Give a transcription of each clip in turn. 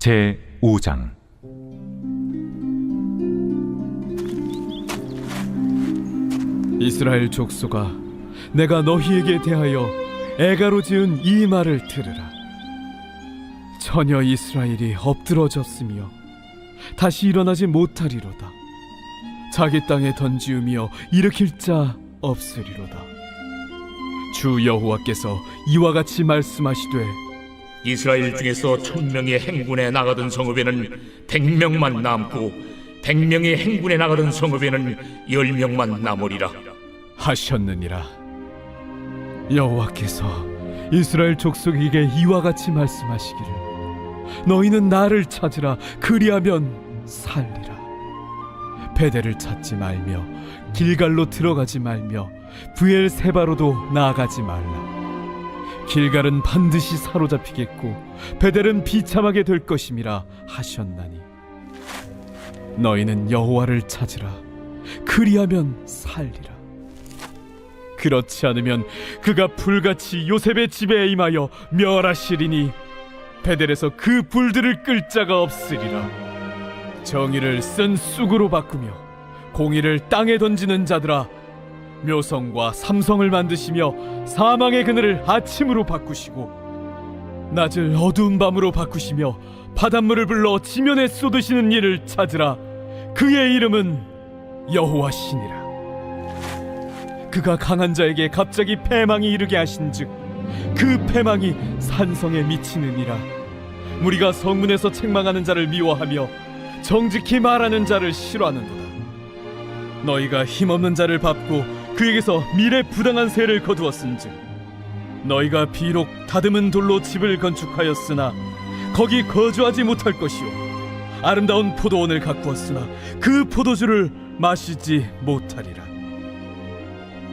제 5장. 이스라엘 족속아 내가 너희에게 대하여 애가로 지은 이 말을 들으라. 처녀 이스라엘이 엎드러졌으며 다시 일어나지 못하리로다. 자기 땅에 던지우며 일으킬 자 없으리로다. 주 여호와께서 이와 같이 말씀하시되 이스라엘 중에서 천명의 행군에 나가던 성읍에는 백명만 남고 백명의 행군에 나가던 성읍에는 열명만 남으리라. 하셨느니라. 여호와께서 이스라엘 족속에게 이와 같이 말씀하시기를 너희는 나를 찾으라. 그리하면 살리라. 베델을 찾지 말며 길갈로 들어가지 말며 부엘세바로도 나아가지 말라 길갈은 반드시 사로잡히겠고 베델은 비참하게 될 것임이라 하셨나니. 너희는 여호와를 찾으라. 그리하면 살리라. 그렇지 않으면 그가 불같이 요셉의 집에 임하여 멸하시리니 베델에서 그 불들을 끌 자가 없으리라. 정의를 쓴 쑥으로 바꾸며 공의를 땅에 던지는 자들아 묘성과 삼성을 만드시며 사망의 그늘을 아침으로 바꾸시고 낮을 어두운 밤으로 바꾸시며 바닷물을 불러 지면에 쏟으시는 이를 찾으라. 그의 이름은 여호와시니라. 그가 강한 자에게 갑자기 패망이 이르게 하신즉 그 패망이 산성에 미치느니라. 무리가 성문에서 책망하는 자를 미워하며 정직히 말하는 자를 싫어하는도다. 너희가 힘없는 자를 밟고 그에게서 미래 부당한 세를 거두었은즉 너희가 비록 다듬은 돌로 집을 건축하였으나 거기 거주하지 못할 것이요 아름다운 포도원을 가꾸었으나 그 포도주를 마시지 못하리라.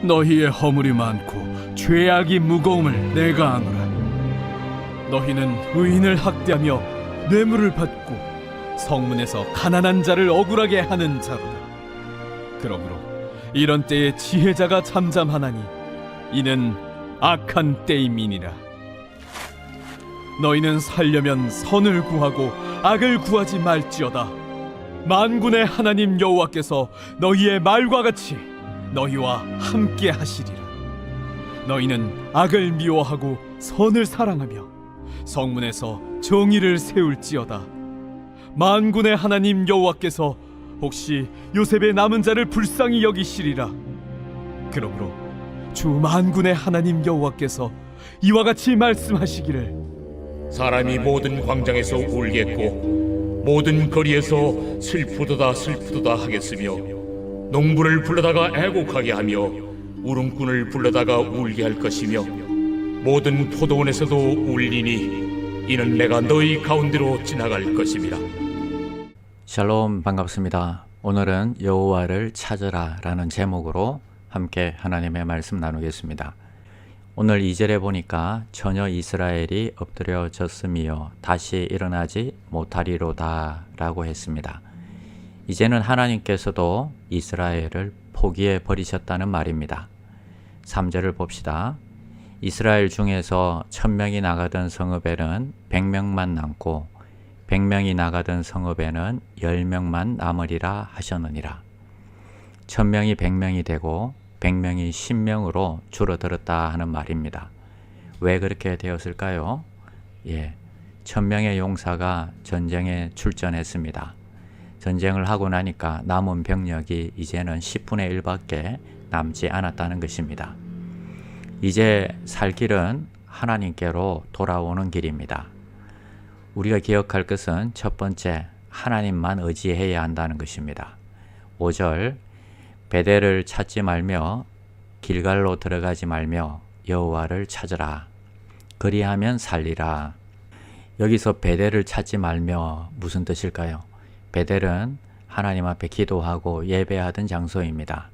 너희의 허물이 많고 죄악이 무거움을 내가 아노라. 너희는 의인을 학대하며 뇌물을 받고 성문에서 가난한 자를 억울하게 하는 자로다. 그러므로 이런 때에 지혜자가 잠잠하나니 이는 악한 때임이니라 너희는 살려면 선을 구하고 악을 구하지 말지어다 만군의 하나님 여호와께서 너희의 말과 같이 너희와 함께 하시리라. 너희는 악을 미워하고 선을 사랑하며 성문에서 정의를 세울지어다. 만군의 하나님 여호와께서 혹시 요셉의 남은 자를 불쌍히 여기시리라. 그러므로 주 만군의 하나님 여호와께서 이와 같이 말씀하시기를 사람이 모든 광장에서 울겠고 모든 거리에서 슬프도다 슬프도다 하겠으며 농부를 불러다가 애곡하게 하며 울음꾼을 불러다가 울게 할 것이며 모든 포도원에서도 울리니 이는 내가 너희 가운데로 지나갈 것임이라 샬롬 반갑습니다. 오늘은 여호와를 찾으라 라는 제목으로 함께 하나님의 말씀 나누겠습니다. 오늘 2절에 보니까 처녀 이스라엘이 엎드려졌으며 다시 일어나지 못하리로다 라고 했습니다. 이제는 하나님께서도 이스라엘을 포기해 버리셨다는 말입니다. 3절을 봅시다. 이스라엘 중에서 천명이 나가던 성읍에는 백명만 남고 백명이 나가던 성읍에는 열명만 남으리라 하셨느니라. 천명이 백명이 되고 백명이 십명으로 줄어들었다 하는 말입니다. 왜 그렇게 되었을까요? 예, 천명의 용사가 전쟁에 출전했습니다. 전쟁을 하고 나니까 남은 병력이 이제는 10분의 1밖에 남지 않았다는 것입니다. 이제 살 길은 하나님께로 돌아오는 길입니다. 우리가 기억할 것은 첫 번째, 하나님만 의지해야 한다는 것입니다. 5절, 베델을 찾지 말며 길갈로 들어가지 말며 여호와를 찾으라. 그리하면 살리라. 여기서 베델을 찾지 말며 무슨 뜻일까요? 베델은 하나님 앞에 기도하고 예배하던 장소입니다.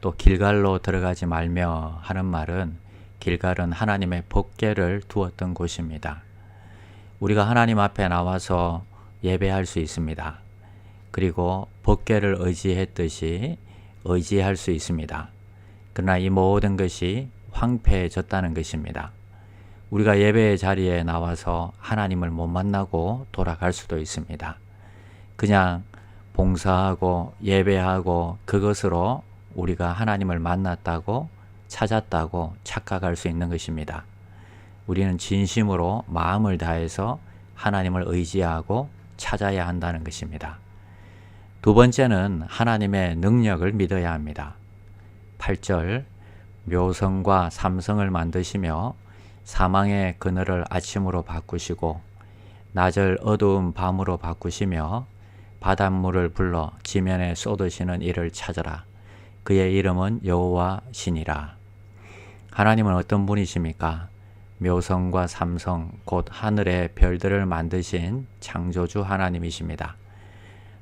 또 길갈로 들어가지 말며 하는 말은 길갈은 하나님의 법궤를 두었던 곳입니다. 우리가 하나님 앞에 나와서 예배할 수 있습니다. 그리고 법궤를 의지했듯이 의지할 수 있습니다. 그러나 이 모든 것이 황폐해졌다는 것입니다. 우리가 예배의 자리에 나와서 하나님을 못 만나고 돌아갈 수도 있습니다. 그냥 봉사하고 예배하고 그것으로 우리가 하나님을 만났다고 찾았다고 착각할 수 있는 것입니다. 우리는 진심으로 마음을 다해서 하나님을 의지하고 찾아야 한다는 것입니다. 두 번째는 하나님의 능력을 믿어야 합니다. 8절 묘성과 삼성을 만드시며 사망의 그늘을 아침으로 바꾸시고 낮을 어두운 밤으로 바꾸시며 바닷물을 불러 지면에 쏟으시는 이를 찾으라. 그의 이름은 여호와 신이라. 하나님은 어떤 분이십니까? 묘성과 삼성 곧 하늘의 별들을 만드신 창조주 하나님이십니다.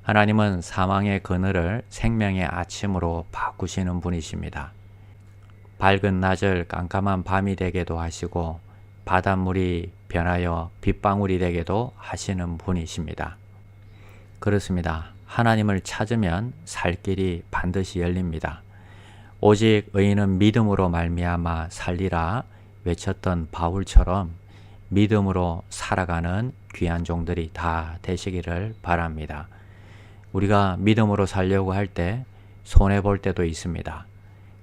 하나님은 사망의 그늘을 생명의 아침으로 바꾸시는 분이십니다. 밝은 낮을 깜깜한 밤이 되게도 하시고 바닷물이 변하여 빗방울이 되게도 하시는 분이십니다. 그렇습니다. 하나님을 찾으면 살 길이 반드시 열립니다. 오직 의인은 믿음으로 말미암아 살리라 외쳤던 바울처럼 믿음으로 살아가는 귀한 종들이 다 되시기를 바랍니다. 우리가 믿음으로 살려고 할 때 손해 볼 때도 있습니다.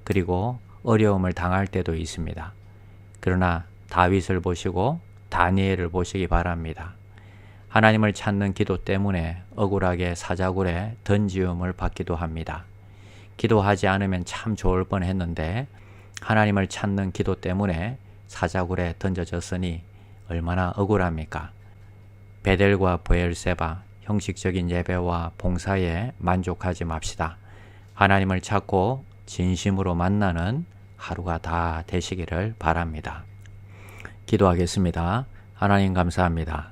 그리고 어려움을 당할 때도 있습니다. 그러나 다윗을 보시고 다니엘을 보시기 바랍니다. 하나님을 찾는 기도 때문에 억울하게 사자굴에 던지움을 받기도 합니다. 기도하지 않으면 참 좋을 뻔 했는데 하나님을 찾는 기도 때문에 사자굴에 던져졌으니 얼마나 억울합니까? 베델과 보엘세바 형식적인 예배와 봉사에 만족하지 맙시다. 하나님을 찾고 진심으로 만나는 하루가 다 되시기를 바랍니다. 기도하겠습니다. 하나님 감사합니다.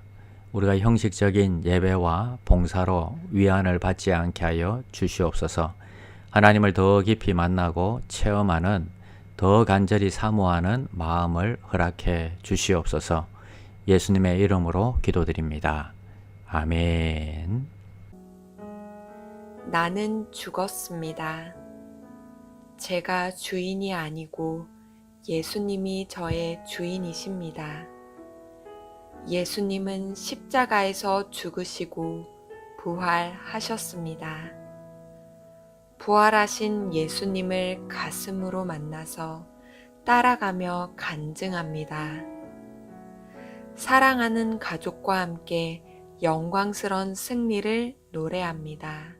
우리가 형식적인 예배와 봉사로 위안을 받지 않게 하여 주시옵소서. 하나님을 더 깊이 만나고 체험하는 더 간절히 사모하는 마음을 허락해 주시옵소서. 예수님의 이름으로 기도드립니다. 아멘. 나는 죽었습니다. 제가 주인이 아니고 예수님이 저의 주인이십니다. 예수님은 십자가에서 죽으시고 부활하셨습니다. 부활하신 예수님을 가슴으로 만나서 따라가며 간증합니다. 사랑하는 가족과 함께 영광스런 승리를 노래합니다.